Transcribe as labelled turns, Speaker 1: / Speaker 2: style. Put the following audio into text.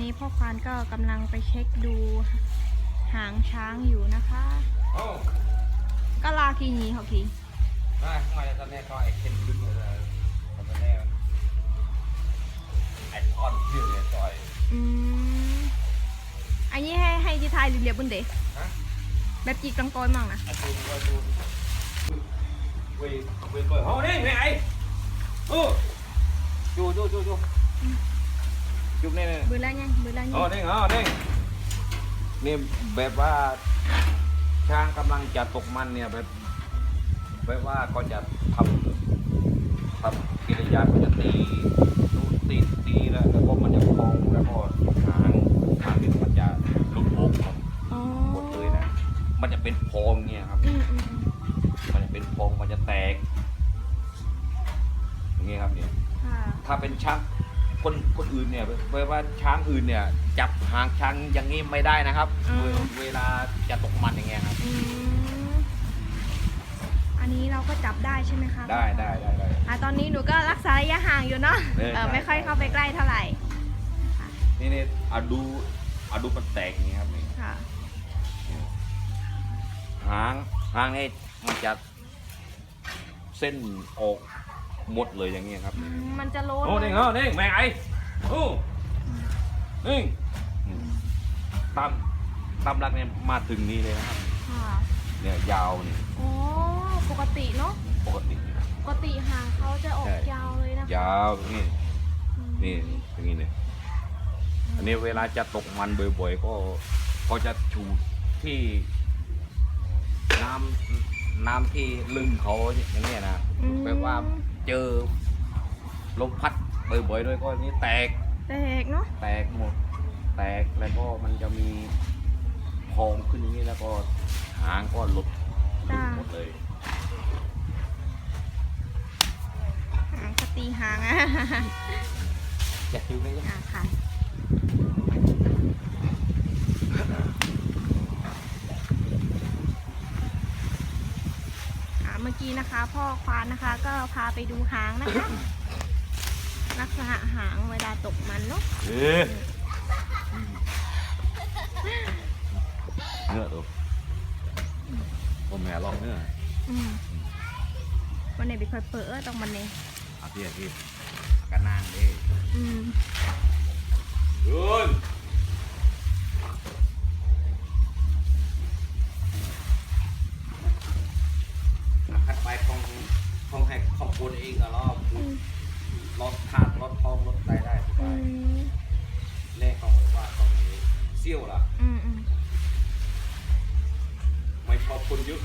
Speaker 1: นี้พ่อควานก็กำลังไปเช็คดูหางช้างอยู่นะคะ
Speaker 2: โอ้
Speaker 1: ก็ลาคีนี้เขาคี
Speaker 2: มาทำไมตอนนี้เขาไอ้เข็นลึกเลยตอนนี้มันไอ้ท่อนเรื่องเนี่ยต่อย
Speaker 1: อืมอันนี้ให้ให้จีไทยเรียบๆบนเด็ก
Speaker 2: ฮะ
Speaker 1: แบบจีกลางกอยมั่งนะ
Speaker 2: ไอ้ตูนไอ้ตูนเว้ยเว้ยเว้ย โอ้นี่ไงไอ้โอ้จูจูจูจูจุบนี่นี่
Speaker 1: บือแล้วไงบือแล้วไง
Speaker 2: อ๋อนี่อ๋อนี่นี่แบบว่าช้างกำลังจะตกมันเนี่ยแบบแบบว่าเขาจะทำทำกิริยาเขาจะตีนู่นตีตีแล้วแล้วก็มันจะพองแล้วก็หางหางนี่มันจะหลุดอกครับ
Speaker 1: อ๋อ
Speaker 2: หมดเลยนะ มันจะเป็นพองเงี้ยครับ
Speaker 1: อืมอืมอืม
Speaker 2: มันจะเป็นพองมันจะแตกอย่างเงี้ยครับเนี่ย
Speaker 1: ค่ะ
Speaker 2: ถ้าเป็นช้าง คนคนอื่นเนี่ยแปลว่าช้างอื่นเนี่ย จับหางช้างอย่างนี้ไม่ได้นะครับเวเวลาจะตกมันอย่างเงี้ยครับ
Speaker 1: อืมอันนี้เราก็จับได้ใช่ไหมคะ
Speaker 2: ได้ได้ได้ได้
Speaker 1: อะตอนนี้หนูก็รักษาระยะห่างอยู่เนาะ
Speaker 2: เออ
Speaker 1: เออ
Speaker 2: ใช่
Speaker 1: ไม่ค่อยเข้าไปใกล้เท่าไหร่
Speaker 2: นี่นี่เอาดูเอาดูมันแตกอย่างเงี้ยครับนี่
Speaker 1: ค่ะ
Speaker 2: หางหางนี่มันจะเส้นออก หมดเลยอย่างเงี้ยครับ
Speaker 1: อืมมันจะโล้น
Speaker 2: โอ้นี่เหรอนี่แม่งไอ้โอ้นี่อืมตามตามหลักเนี่ยมาถึงนี่เลยนะครับ
Speaker 1: ค่ะ
Speaker 2: เนี่ยยาวนี่
Speaker 1: อ๋อปกติเนาะ
Speaker 2: ปกติ
Speaker 1: ปกติหางเขาจะออก
Speaker 2: ใช่
Speaker 1: ยาวเลยนะคะ
Speaker 2: ยาวนี่
Speaker 1: อืม
Speaker 2: นี่อย่างนี้เนี่ยอันนี้เวลาจะตกมันบ่อยๆก็ก็จะชูที่น้ำน้ำที่ลึงเขาอย่างเนี้ยนะ
Speaker 1: อืม
Speaker 2: แบบว่า เจอลมพัดบ่อยๆด้วยก็นี่แตก
Speaker 1: แตกเนาะ
Speaker 2: แตกหมด แตกแล้วก็มันจะมีพองขึ้นอย่างนี้แล้วก็หางก็หลุดหลุดหมดเลย
Speaker 1: หางสตีหางอะ
Speaker 2: จะคิวได้ยัง
Speaker 1: อะค่ะ เมื่อกี้นะคะ พ่อควานนะคะ ก็พาไปดูหางนะคะ ลักษณะหางเวลาตกมันเนาะ
Speaker 2: เอ๊ะเนื้อตัวผมแม่ลองเนื้อ
Speaker 1: อืมวันไหนไปคอยเปิดเอ้อตรงมันเนี่ย
Speaker 2: เอาที่ที่กันนางดิ
Speaker 1: อืม
Speaker 2: เให้ของปูนเองก็รอบ
Speaker 1: อืม
Speaker 2: รถทานรถทองรถได้ได้ส
Speaker 1: อื
Speaker 2: บาย
Speaker 1: ม
Speaker 2: เลขของว่าของเซี่ยวล่ะ
Speaker 1: อืมอืม
Speaker 2: ไม่ชอบคนเยอะ